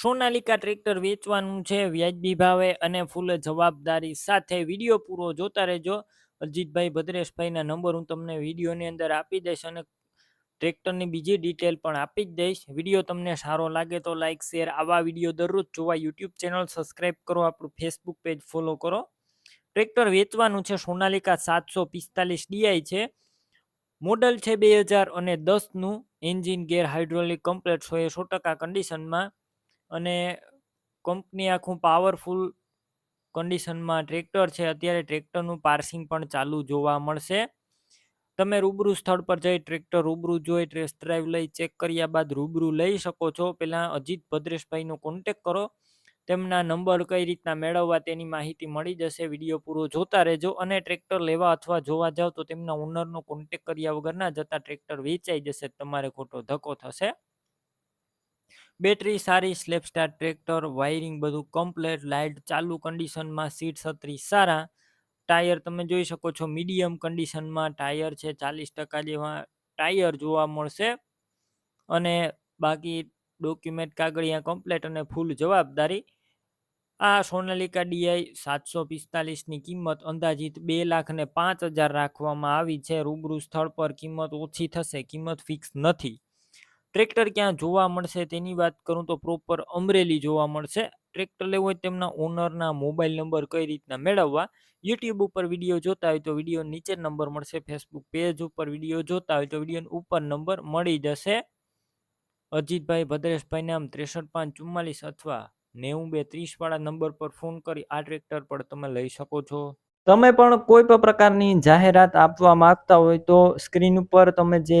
Sonalika tractor વેચવાનું છે, વ્યાજબી ભાવે અને ફૂલ જવાબદારી સાથે વીડિયો પૂરો જોતા રહેજો. અજીતભાઈ ભદ્રેશભાઈના નંબર હું તમને વિડીયોની અંદર આપી દઈશ અને ટ્રેક્ટરની બીજી ડિટેલ પણ આપી જ દઈશ. વીડિયો તમને સારો લાગે તો લાઇક શેર, આવા વીડિયો દરરોજ જોવા યુટ્યુબ ચેનલ સબસ્ક્રાઈબ કરો, આપણું ફેસબુક પેજ ફોલો કરો. ટ્રેક્ટર વેચવાનું છે, સોનાલિકા સાતસો પિસ્તાલીસ ડીઆઈ છે. મોડલ છે બે હજાર અને દસનું. એન્જિન ગેર હાઇડ્રોલિક, કમ્પ્લેટ સો એ સો ટકા કન્ડિશનમાં અને કંપની આખું પાવરફુલ કન્ડિશનમાં ટ્રેક્ટર છે, અત્યારે ટ્રેક્ટરનું પાર્સિંગ પણ ચાલુ જોવા મળશે. તમે રૂબરૂ સ્થળ પર જઈ ટ્રેક્ટર રૂબરૂ જોઈ ટ્રેસ ડ્રાઈવ લઈ ચેક કર્યા બાદ રૂબરૂ લઈ શકો છો. પહેલાં અજીત ભદ્રેશભાઈનો કોન્ટેક કરો. તેમના નંબર કઈ રીતના મેળવવા તેની માહિતી મળી જશે. વીડિયો પૂરો જોતા રહેજો અને ટ્રેક્ટર લેવા અથવા જોવા જાઓ તો તેમના ઓનરનો કોન્ટેક કર્યા વગર ના જતા ટ્રેક્ટર વેચાઈ જશે. તમારે ખોટો ધક્કો થશે. બેટરી સારી સ્લેપ સ્ટાર ટ્રેક્ટર, વાયરિંગ બધું કમ્પ્લેટ લાઇટ ચાલુ કન્ડિશનમાં સીટ છત્રી સારા. ટાયર તમે જોઈ શકો છો મીડિયમ કન્ડિશનમાં ટાયર છે, ચાલીસ ટકા જેવા ટાયર જોવા મળશે. અને બાકી ડોક્યુમેન્ટ કાગળિયા કમ્પ્લેટ અને ફૂલ જવાબદારી. આ સોનાલિકા ડીઆઈ સાતસો પિસ્તાલીસની કિંમત અંદાજિત બે લાખ ને પાંચ હજાર રાખવામાં આવી છે. રૂબરૂ સ્થળ પર કિંમત ઓછી થશે, કિંમત ફિક્સ નથી. ટ્રેક્ટર ક્યાં જોવા મળશે તેની વાત કરું તો પ્રોપર અમરેલી જોવા મળશે. ટ્રેક્ટર લેવું હોય તેમના ઓનરના મોબાઈલ નંબર કઈ રીતના મેળવવા યુટ્યુબ ઉપર વીડિયો જોતા હોય તો વીડિયો નીચે નંબર મળશે ફેસબુક પેજ ઉપર વીડિયો જોતા હોય તો વીડિયો ઉપર નંબર મળી જશે. અજીતભાઈ ભદ્રેશભાઈ નામ ત્રેસઠ પાંચ ચુમ્માલીસ અથવા નેવું બે ત્રીસ વાળા નંબર પર ફોન કરી આ ટ્રેક્ટર પર તમે લઈ શકો છો. તમે પણ કોઈ પણ પ્રકારની જાહેરાત આપવા માંગતા હોય તો સ્ક્રીન ઉપર તમે જે